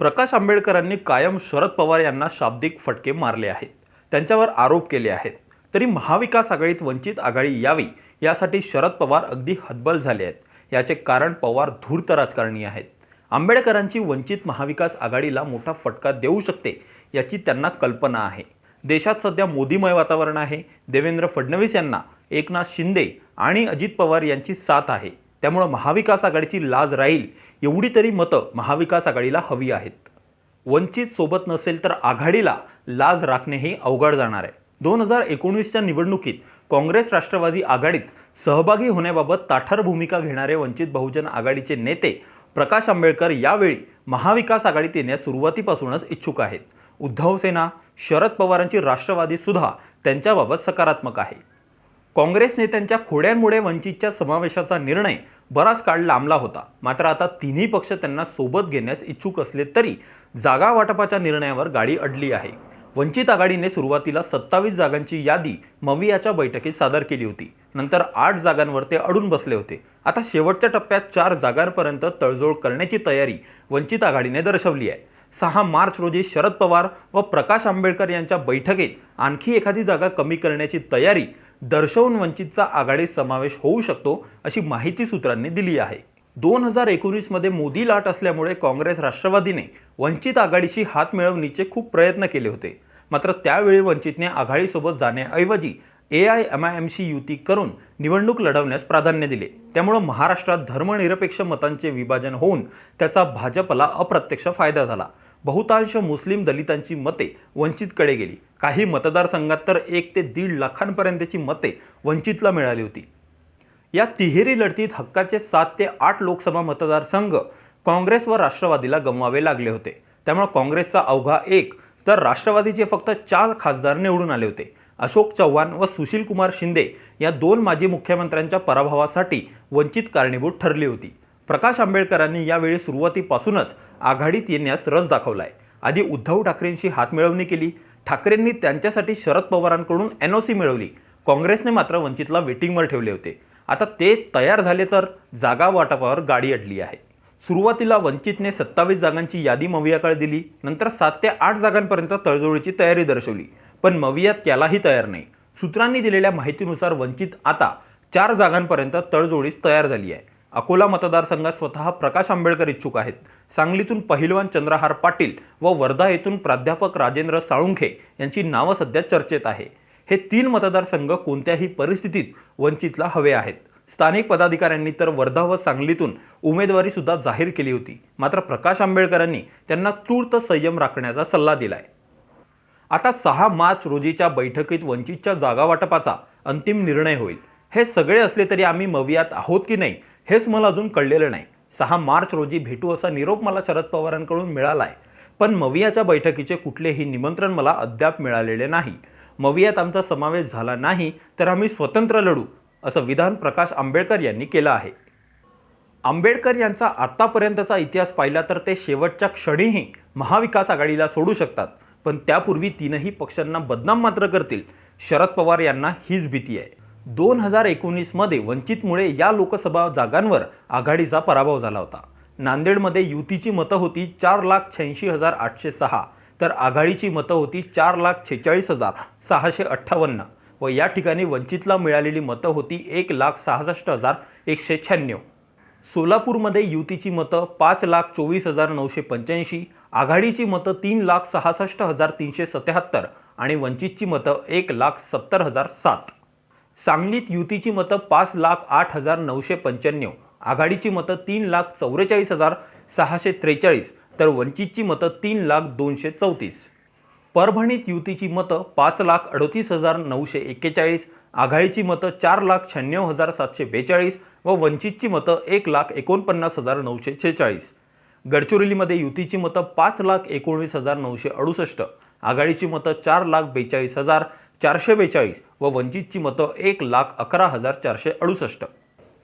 प्रकाश आंबेडकरांनी कायम शरद पवार यांना शाब्दिक फटके मारले आहेत. त्यांच्यावर आरोप केले आहेत. तरी महाविकास आघाडीत वंचित आघाडी यावी यासाठी शरद पवार अगदी हतबल झाले आहेत. याचे कारण पवार धूर्त राजकारणी आहेत. आंबेडकरांची वंचित महाविकास आघाडीला मोठा फटका देऊ शकते याची त्यांना कल्पना आहे. देशात सध्या मोदीमय वातावरण आहे. देवेंद्र फडणवीस यांना एकनाथ शिंदे आणि अजित पवार यांची साथ आहे. त्यामुळं महाविकास आघाडीची लाज राहील एवढी तरी मतं महाविकास आघाडीला हवी आहेत. वंचित सोबत नसेल तर आघाडीला लाज राखणे हे अवघड जाणार आहे. दोन हजार एकोणीसच्या निवडणुकीत काँग्रेस राष्ट्रवादी आघाडीत सहभागी होण्याबाबत ताठर भूमिका घेणारे वंचित बहुजन आघाडीचे नेते प्रकाश आंबेडकर यावेळी महाविकास आघाडीत येण्यास सुरुवातीपासूनच इच्छुक आहेत. उद्धव सेना शरद पवारांची राष्ट्रवादी सुद्धा त्यांच्याबाबत सकारात्मक आहे. काँग्रेस नेत्यांच्या खोड्यांमुळे वंचितच्या समावेशाचा निर्णय बराच काळ लांबला होता. मात्र आता तिन्ही पक्ष त्यांना सोबत घेण्यास इच्छुक असले तरी जागा वाटपाच्या निर्णयावर गाडी अडली आहे. वंचित आघाडीने सुरुवातीला सत्तावीस जागांची यादी मवियाच्या बैठकीत सादर केली होती. नंतर आठ जागांवर ते अडून बसले होते. आता शेवटच्या टप्प्यात चार जागांपर्यंत तळजोड करण्याची तयारी वंचित आघाडीने दर्शवली आहे. सहा मार्च रोजी शरद पवार व प्रकाश आंबेडकर यांच्या बैठकीत आणखी एखादी जागा कमी करण्याची तयारी दर्शवून वंचितचा आघाडीत समावेश होऊ शकतो अशी माहिती सूत्रांनी दिली आहे. दोन हजार एकोणीसमध्ये मोदी लाट असल्यामुळे काँग्रेस राष्ट्रवादीने वंचित आघाडीशी हात मिळवणीचे खूप प्रयत्न केले होते. मात्र त्यावेळी वंचितने आघाडीसोबत जाण्याऐवजी A I M I M C युती करून निवडणूक लढवण्यास प्राधान्य दिले. त्यामुळं महाराष्ट्रात धर्मनिरपेक्ष मतांचे विभाजन होऊन त्याचा भाजपला अप्रत्यक्ष फायदा झाला. बहुतांश मुस्लिम दलितांची मते वंचितकडे गेली. काही मतदारसंघात तर एक ते दीड लाखांपर्यंतची मते वंचितला मिळाली होती. या तिहेरी लढतीत हक्काचे सात ते आठ लोकसभा मतदारसंघ काँग्रेस व राष्ट्रवादीला गमवावे लागले होते. त्यामुळे काँग्रेसचा अवघा एक तर राष्ट्रवादीचे फक्त चार खासदार निवडून आले होते. अशोक चव्हाण व सुशील कुमार शिंदे या दोन माजी मुख्यमंत्र्यांच्या पराभवासाठी वंचित कारणीभूत ठरली होती. प्रकाश आंबेडकरांनी यावेळी सुरुवातीपासूनच आघाडीत येण्यास रस दाखवलाय. आधी उद्धव ठाकरेंशी हातमिळवणी केली. ठाकरेंनी त्यांच्यासाठी शरद पवारांकडून एन ओ सी मिळवली. काँग्रेसने मात्र वंचितला वेटिंगवर ठेवले होते. आता ते तयार झाले तर जागा वाटपावर गाडी अडली आहे. सुरुवातीला वंचितने सत्तावीस जागांची यादी मवियाकडे दिली. नंतर सात ते आठ जागांपर्यंत तळजोडीची तयारी दर्शवली. पण मविया त्यालाही तयार नाही. सूत्रांनी दिलेल्या माहितीनुसार वंचित आता चार जागांपर्यंत तडजोडीस तयार झाली आहे. अकोला मतदारसंघात स्वतः प्रकाश आंबेडकर इच्छुक आहेत. सांगलीतून पहिलवान चंद्रहार पाटील व वर्धा येथून प्राध्यापक राजेंद्र साळुंखे यांची नावं सध्या चर्चेत आहे. हे तीन मतदारसंघ कोणत्याही परिस्थितीत वंचितला हवे आहेत. स्थानिक पदाधिकाऱ्यांनी तर वर्धा व सांगलीतून उमेदवारी सुद्धा जाहीर केली होती. मात्र प्रकाश आंबेडकरांनी त्यांना तूर्त संयम राखण्याचा सल्ला दिलाय. आता सहा मार्च रोजीच्या बैठकीत वंचितच्या जागा वाटपाचा अंतिम निर्णय होईल. हे सगळे असले तरी आम्ही मवियात आहोत की नाही हेच मला अजून कळलेलं नाही. सहा मार्च रोजी भेटू असा निरोप मला शरद पवारांकडून मिळाला आहे पण मवियाच्या बैठकीचे कुठलेही निमंत्रण मला अद्याप मिळालेले नाही. मवियात आमचा समावेश झाला नाही तर आम्ही स्वतंत्र लढू असं विधान प्रकाश आंबेडकर यांनी केलं आहे. आंबेडकर यांचा आत्तापर्यंतचा इतिहास पाहिला तर ते शेवटच्या क्षणीही महाविकास आघाडीला सोडू शकतात. पण त्यापूर्वी तीनही पक्षांना बदनाम मात्र करतील. शरद पवार यांना हीच भीती आहे. दोन हजार एकोणीसमध्ये वंचितमुळे या लोकसभा जागांवर आघाडीचा पराभव झाला होता. नांदेडमध्ये युतीची मतं होती चार लाख शहाऐंशी हजार आठशे सहा तर आघाडीची मतं होती चार लाख छेचाळीस हजार सहाशे अठ्ठावन्न व या ठिकाणी वंचितला मिळालेली मतं होती एक लाख सहासष्ट हजार एकशे शहाण्णव. सोलापूरमध्ये युतीची मतं पाच लाख चोवीस हजार नऊशे पंच्याऐंशी आघाडीची मतं तीन लाख सहासष्ट हजार तीनशे सत्याहत्तर आणि वंचितची मतं एक लाख सत्तर हजार सात. सांगलीत युतीची मतं पाच लाख आठ हजार नऊशे पंच्याण्णव आघाडीची मतं तीन लाख चौवेचाळीस हजार सहाशे त्रेचाळीस तर वंचितची मतं तीन लाख दोनशे चौतीस. परभणीत युतीची मतं पाच लाख अडतीस हजार नऊशे एक्केचाळीस आघाडीची मतं चार लाख शहाण्णव हजार सातशे बेचाळीस व वंचितची मतं एक लाख एकोणपन्नास हजार नऊशे छेचाळीस. गडचिरोलीमध्ये युतीची मतं पाच लाख एकोणीस हजार नऊशे अडुसष्ट आघाडीची मतं चार लाख बेचाळीस हजार चारशे बेचाळीस व वंचितची मतं एक लाख अकरा हजार चारशे अडुसष्ट.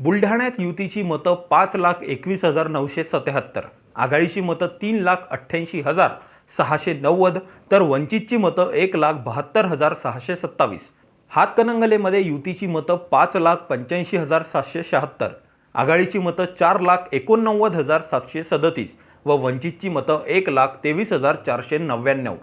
बुलढाण्यात युतीची मतं पाच लाख एकवीस हजार नऊशे सत्याहत्तर. आघाडीची मतं तीन लाख अठ्ठ्याऐंशी हजार सहाशे नव्वद तर वंचितची मतं एक लाख बहात्तर हजार सहाशे सत्तावीस. हातकणंगलेमध्ये युतीची मतं पाच लाख पंच्याऐंशी हजार सातशे शहात्तर. आघाडीची मतं चार लाख एकोणनव्वद हजार सातशे सदतीस व वंचितची मतं एक लाख तेवीस हजार चारशे नव्याण्णव.